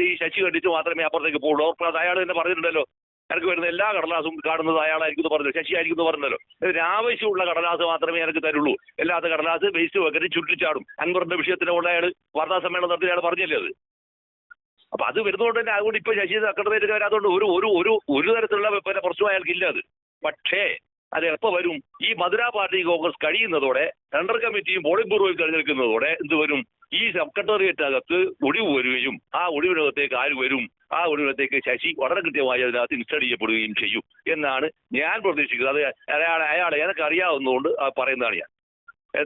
ഈ ശശി കണ്ടിട്ട് മാത്രമേ അപ്പുറത്തേക്ക് പോകുള്ളൂ ഉറപ്പാണ് അയാൾ തന്നെ പറഞ്ഞിട്ടുണ്ടല്ലോ. എനിക്ക് വരുന്ന എല്ലാ കടലാസും കാണുന്നത് അയാളായിരിക്കും എന്ന് പറഞ്ഞു ശശി ആയിരിക്കും എന്ന് പറഞ്ഞല്ലോ. ഇതിന് ആവശ്യമുള്ള കടലാസ് മാത്രമേ എനിക്ക് തരുള്ളൂ. എല്ലാത്ത കടലാസ് വേസ്റ്റ് വെക്കരുത് ചുറ്റിച്ചാടും അൻവറിന്റെ വിഷയത്തിന് കൊണ്ട് അയാൾ വാർത്താ സമ്മേളനം നടത്തി അയാൾ പറഞ്ഞല്ലേ അത്? അപ്പൊ അത് വരുന്നതുകൊണ്ട് തന്നെ അതുകൊണ്ട് ഇപ്പൊ ശശി സെക്രട്ടേറിയറ്റ് വരാത്തതുകൊണ്ട് ഒരു ഒരു ഒരു ഒരു തരത്തിലുള്ള പ്രശ്നം അയാൾക്കില്ല അത്. പക്ഷേ അത് എപ്പോ വരും? ഈ മധുര പാർട്ടി കോൺഗ്രസ് കഴിയുന്നതോടെ ടെൻഡർ കമ്മിറ്റിയും പോളിംഗ് ബ്യൂറോയും തെരഞ്ഞെടുക്കുന്നതോടെ എന്ത് വരും? ഈ സെക്രട്ടേറിയറ്റ് അകത്ത് ഒടിവ് വരികയും ആ ഒടിവിനകത്തേക്ക് ആര് വരും? ആ ഒടിവിനകത്തേക്ക് ശശി വളരെ കൃത്യമായി അതിനകത്ത് ഇൻസ്റ്റഡ് ചെയ്യപ്പെടുകയും ചെയ്യും എന്നാണ് ഞാൻ പ്രതീക്ഷിക്കുന്നത്. അത് അയാൾ അയാൾ എനിക്ക് അറിയാവുന്നതുകൊണ്ട് പറയുന്നതാണ് ഞാൻ.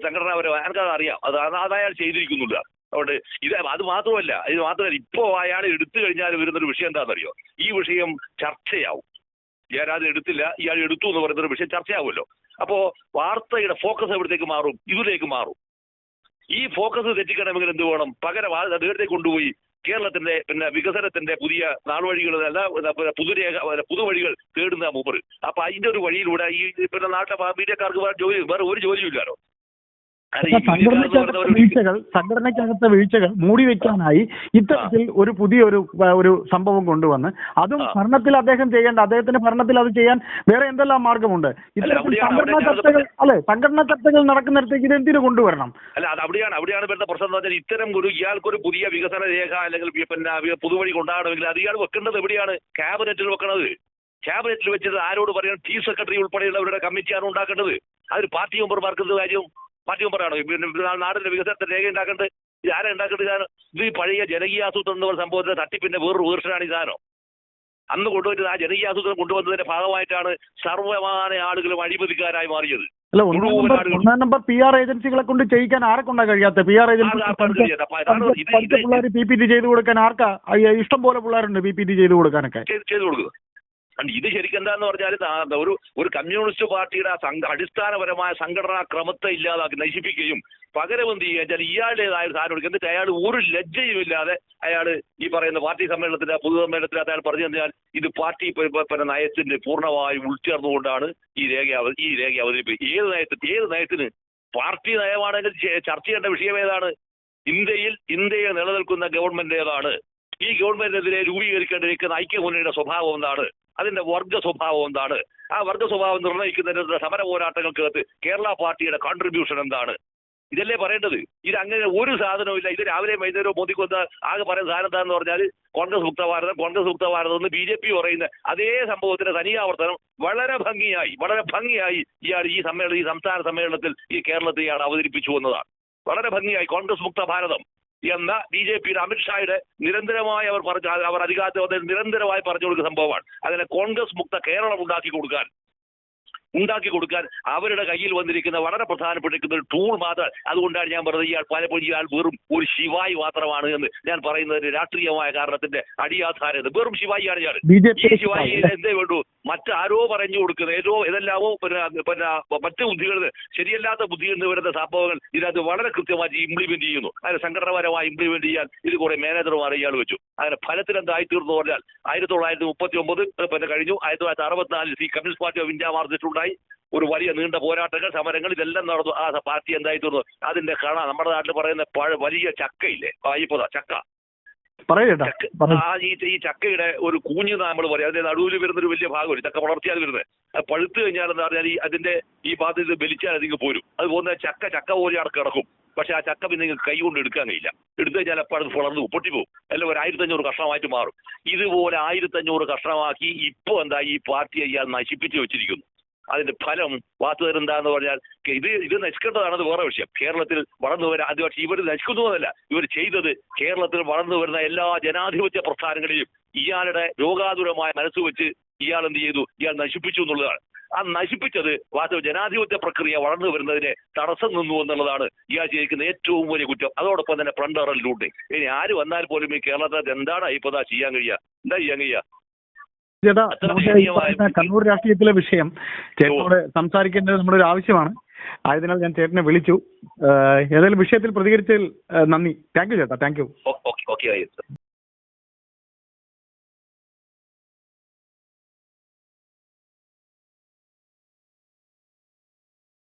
സംഘടനാപരം എനിക്കത് അറിയാം. അത് അത് അയാൾ ചെയ്തിരിക്കുന്നില്ല അതുകൊണ്ട് ഇത് അത് മാത്രമല്ല ഇത് മാത്രമല്ല ഇപ്പോ അയാൾ എടുത്തു കഴിഞ്ഞാൽ വരുന്നൊരു വിഷയം എന്താണെന്നറിയോ? ഈ വിഷയം ചർച്ചയാവും. ജയരാജൻ എടുത്തില്ല ഇയാൾ എടുത്തു എന്ന് പറയുന്ന ഒരു വിഷയം ചർച്ചയാവുമല്ലോ. അപ്പോ വാർത്തയുടെ ഫോക്കസ് എവിടത്തേക്ക് മാറും? ഇതിലേക്ക് മാറും. ഈ ഫോക്കസ് തെറ്റിക്കണമെങ്കിൽ എന്ത് വേണം? പകരം നേരത്തെ കൊണ്ടുപോയി കേരളത്തിന്റെ പിന്നെ വികസനത്തിന്റെ പുതിയ നാൾവഴികൾ അല്ല പുതുരേഖ പുതുവഴികൾ തേടുന്ന മൂപ്പർ അപ്പൊ അതിന്റെ ഒരു വഴിയിലൂടെ ഈ പിന്നെ നാട്ടിലെ മീഡിയക്കാർക്ക് വേറെ ജോലി വേറെ ഒരു ജോലിയും ഇല്ലാലോ അത് ഈ മീഡിയക്കാരെന്ന് സംഘടനയ്ക്കകത്തെ വീഴ്ചകൾ സംഘടനയ്ക്കകത്തെ വീഴ്ചകൾ മൂടി വെക്കാനായി ഇത്തരത്തിൽ ഒരു പുതിയൊരു ഒരു സംഭവം കൊണ്ടുവന്ന് അതും ഭരണത്തിൽ അദ്ദേഹം ചെയ്യേണ്ട അദ്ദേഹത്തിന്റെ ഭരണത്തിൽ അത് ചെയ്യാൻ വേറെ എന്തെല്ലാം മാർഗമുണ്ട്? ഇത്തരത്തിൽ സംഘടനാ ചർച്ചകൾ അല്ലെ? സംഘടനാ ചർച്ചകൾ നടക്കുന്നിടത്തേക്ക് ഇത് എന്തിനു കൊണ്ടുവരണം? അല്ല അത് അവിടെയാണ് അവിടെയാണ് വരുന്ന പ്രശ്നം എന്ന് പറഞ്ഞാൽ ഇത്തരം ഒരു ഇയാൾക്കൊരു പുതിയ വികസന രേഖ അല്ലെങ്കിൽ പിന്നെ പുതുവഴി കൊണ്ടാടണമെങ്കിൽ അത് ഇയാൾ വെക്കേണ്ടത് എവിടെയാണ്? ക്യാബിനറ്റിൽ വെക്കണത്. ക്യാബിനറ്റിൽ വെച്ചത് ആരോട് പറയണം? ചീഫ് സെക്രട്ടറി ഉൾപ്പെടെയുള്ളവരുടെ കമ്മിറ്റിയാണ് ഉണ്ടാക്കേണ്ടത്. അതൊരു പാർട്ടി മെമ്പർമാർക്ക് എന്ത് കാര്യം? പാർട്ടി പറയണോ നാടിന്റെ വികസനത്തിന്റെ രേഖ ഉണ്ടാക്കേണ്ടത് ഇത് ആരാ ഉണ്ടാക്കേണ്ടത് ഇത് ഈ പഴയ ജനകീയ ആസൂത്രണം എന്ന് പറഞ്ഞ സംഭവത്തിന്റെ തട്ടിപ്പിന്റെ വേറൊരു വേർഷനാണ് ഈ സാധനം അന്ന് കൊണ്ടുപോയിട്ട് ആ ജനകീയ ആസൂത്രണം കൊണ്ടുവന്നതിന്റെ ഭാഗമായിട്ടാണ് സർവമാന ആളുകളും അഴിമതിക്കാരായി മാറിയത്. അല്ല ഒന്നാം നമ്പർ. പി ആർ ഏജൻസികളെ കൊണ്ട് ചെയ്യിക്കാൻ ആരെ കൊണ്ടാ കഴിയാത്ത? പി ആർ ഏജൻസി പിള്ളേർ പി പി ടി ചെയ്ത് കൊടുക്കാൻ ആർക്കാ? ഇഷ്ടം പോലെ പിള്ളേരുണ്ട് പി പി ടി ചെയ്ത് കൊടുക്കാനൊക്കെ. ചെയ്ത് and ഇത് ശരിക്കും എന്താന്ന് പറഞ്ഞാൽ ഒരു ഒരു കമ്മ്യൂണിസ്റ്റ് പാർട്ടിയുടെ അടിസ്ഥാനപരമായ സംഘടനാ ക്രമത്തെ ഇല്ലാതാക്കി നശിപ്പിക്കുകയും പകരം എന്ത് ചെയ്യുക വെച്ചാൽ ഇയാളുടേതായ സാധനം എടുക്കുക. എന്നിട്ട് അയാൾ ഒരു ലജ്ജയും ഇല്ലാതെ അയാൾ ഈ പറയുന്ന പാർട്ടി സമ്മേളനത്തിന്റെ പൊതു സമ്മേളനത്തിൽ അയാൾ പറഞ്ഞു കഴിഞ്ഞാൽ ഇത് പാർട്ടി നയത്തിന്റെ പൂർണമായും ഉൾച്ചേർന്നുകൊണ്ടാണ് ഈ രേഖ ഈ രേഖ അവതരിപ്പിക്കുക ഏത് നയത്തിന് ഏത് നയത്തിന് പാർട്ടി നയമാണെങ്കിൽ ചർച്ച ചെയ്യേണ്ട വിഷയം ഏതാണ്? ഇന്ത്യയിൽ ഇന്ത്യയെ നിലനിൽക്കുന്ന ഗവൺമെന്റ് ഏതാണ് ഈ ഗവൺമെന്റിനെതിരെ രൂപീകരിക്കേണ്ടിരിക്കുന്ന ഐക്യമുന്നണിയുടെ സ്വഭാവം എന്താണ്? അതിന്റെ വർഗ സ്വഭാവം എന്താണ്? ആ വർഗ സ്വഭാവം നിർണയിക്കുന്നതിനുള്ള സമര പോരാട്ടങ്ങൾക്കകത്ത് കേരള പാർട്ടിയുടെ കോൺട്രിബ്യൂഷൻ എന്താണ്? ഇതല്ലേ പറയേണ്ടത്? ഇത് അങ്ങനെ ഒരു സാധനവും ഇല്ല. ഇത് രാവിലെ വൈകുന്നേരവും മോദിക്കൊന്ന് ആകെ പറയുന്ന സാധനം എന്താണെന്ന് പറഞ്ഞാൽ കോൺഗ്രസ് മുക്ത ഭാരതം കോൺഗ്രസ് മുക്ത ഭാരതം എന്ന് ബി ജെ പി പറയുന്ന അതേ സംഭവത്തിന്റെ തനിയാവർത്തനം വളരെ ഭംഗിയായി വളരെ ഭംഗിയായി ഇയാൾ ഈ സമ്മേളനം ഈ സംസ്ഥാന സമ്മേളനത്തിൽ ഈ കേരളത്തിൽ ഇയാൾ അവതരിപ്പിച്ചു എന്നതാണ് വളരെ ഭംഗിയായി കോൺഗ്രസ് മുക്ത ഭാരതം. എന്ന ബി ജെ പിയുടെ അമിത്ഷായുടെ നിരന്തരമായി അവർ പറഞ്ഞു അവർ അധികാരത്തിൽ വന്നതിൽ നിരന്തരമായി പറഞ്ഞു കൊടുക്കുന്ന സംഭവമാണ്. അതിനെ കോൺഗ്രസ് മുക്ത കേരളം ഉണ്ടാക്കി കൊടുക്കാൻ ഉണ്ടാക്കി കൊടുക്കാൻ അവരുടെ കയ്യിൽ വന്നിരിക്കുന്ന വളരെ പ്രധാനപ്പെട്ടിരിക്കുന്ന ഒരു ടൂൾ മാത്രം. അതുകൊണ്ടാണ് ഞാൻ പറഞ്ഞത് ഇയാൾ പലപ്പോഴും ഇയാൾ വെറും ഒരു ശിവായി മാത്രമാണ് എന്ന് ഞാൻ പറയുന്നതിന് രാഷ്ട്രീയമായ കാരണത്തിന്റെ അടിയാധാരം വെറും ശിവായിയാണ് ഇയാൾ. ഈ ശിവായി എന്തേ വേണ്ടു? മറ്റാരോ പറഞ്ഞു കൊടുക്കുന്ന ഏതോ ഇതെല്ലാമോ പിന്നെ പിന്നെ മറ്റു ബുദ്ധികൾ ശരിയല്ലാത്ത ബുദ്ധിയിൽ നിന്ന് വരുന്ന സംഭവങ്ങൾ ഇതിനകത്ത് വളരെ കൃത്യമായി ഇംപ്ലിമെന്റ് ചെയ്യുന്നു. അതിന് സംഘടനാപരമായി ഇംപ്ലിമെന്റ് ചെയ്യാൻ ഇത് കുറെ മാനേജർമാർ ഇയാൾ വെച്ചു. അങ്ങനെ ഫലത്തിൽ എന്തായി തീർന്നു പറഞ്ഞാൽ ആയിരത്തി തൊള്ളായിരത്തി മുപ്പത്തി ഒമ്പത് പിന്നെ കഴിഞ്ഞു ആയിരത്തി തൊള്ളായിരത്തി അറുപത്തിനാലിൽ C communist party of India മാർച്ചിട്ടുണ്ടായി ഒരു വലിയ നീണ്ട പോരാട്ടങ്ങൾ സമരങ്ങൾ ഇതെല്ലാം നടന്നു. ആ പാർട്ടി എന്തായി തീർന്നു? അതിന്റെ കണ നമ്മുടെ നാട്ടിൽ പറയുന്ന പഴ വലിയ ചക്കയില്ലേ? അയ്യപ്പത ചക്ക. ആ ഈ ഈ ചക്കയുടെ ഒരു കൂഞ്ഞ് നമ്മൾ പറയും. അതിന്റെ നടുവിൽ വരുന്ന ഒരു വലിയ ഭാഗം ചക്ക വളർത്തിയാൽ വരുന്നത്. പഴുത്ത് കഴിഞ്ഞാൽ എന്ന് പറഞ്ഞാൽ ഈ അതിന്റെ ഈ ഭാഗത്ത് ഇത് വലിച്ചാൽ അതിങ്ങ് പോരും. അത് പോകുന്ന ചക്ക ചക്ക പോലെ അവിടെ കിടക്കും. പക്ഷെ ആ ചക്ക പിന്നെ നിങ്ങൾക്ക് കൈ കൊണ്ട് എടുക്കാൻ കഴിയില്ല. എടുത്തു കഴിഞ്ഞാൽ അപ്പോൾ അത് വളർന്നു പോകും, പൊട്ടിപ്പോകും. അല്ല ഒരു ആയിരത്തഞ്ഞൂറ് കഷ്ണമായിട്ട് മാറും. ഇതുപോലെ ആയിരത്തഞ്ഞൂറ് കഷ്ണമാക്കി ഇപ്പൊ എന്താ ഈ പാർട്ടിയെ ഇയാൾ നശിപ്പിച്ച് വെച്ചിരിക്കുന്നു. അതിന്റെ ഫലം വാസ്തവം എന്താന്ന് പറഞ്ഞാൽ ഇത് ഇത് നശിക്കേണ്ടതാണത് വേറെ വിഷയം. കേരളത്തിൽ വളർന്നു വരാൻ അത് പക്ഷേ ഇവർ നശിക്കുന്നതല്ല ഇവർ ചെയ്തത് കേരളത്തിൽ വളർന്നു വരുന്ന എല്ലാ ജനാധിപത്യ പ്രസ്ഥാനങ്ങളെയും ഇയാളുടെ രോഗാതുരമായ മനസ്സ് വെച്ച് ഇയാൾ എന്ത് ചെയ്തു? ഇയാൾ നശിപ്പിച്ചു എന്നുള്ളതാണ്. ആ നശിപ്പിച്ചത് വാസ്തവ ജനാധിപത്യ പ്രക്രിയ വളർന്നു വരുന്നതിനെ തടസ്സം നിന്നു എന്നുള്ളതാണ് ഇയാൾ ചെയ്തിരിക്കുന്ന ഏറ്റവും വലിയ കുറ്റം. അതോടൊപ്പം തന്നെ ലൂട്ടിങ് ഇനി ആര് വന്നാൽ പോലും ഈ കേരളത്തിൽ എന്താണ് ഇപ്പൊ ചെയ്യാൻ കഴിയുക? എന്താ ചെയ്യാൻ കഴിയുക? ചേട്ടാ അത്ര നമുക്ക് ഈ പറയുന്ന കണ്ണൂർ രാഷ്ട്രീയത്തിലെ വിഷയം ചേട്ടനോട് സംസാരിക്കേണ്ടത് നമ്മുടെ ഒരു ആവശ്യമാണ്. ആയതിനാൽ ഞാൻ ചേട്ടനെ വിളിച്ചു. ഏതായാലും വിഷയത്തിൽ പ്രതികരിച്ചതിൽ നന്ദി. താങ്ക് യു ചേട്ടാ. Thank you.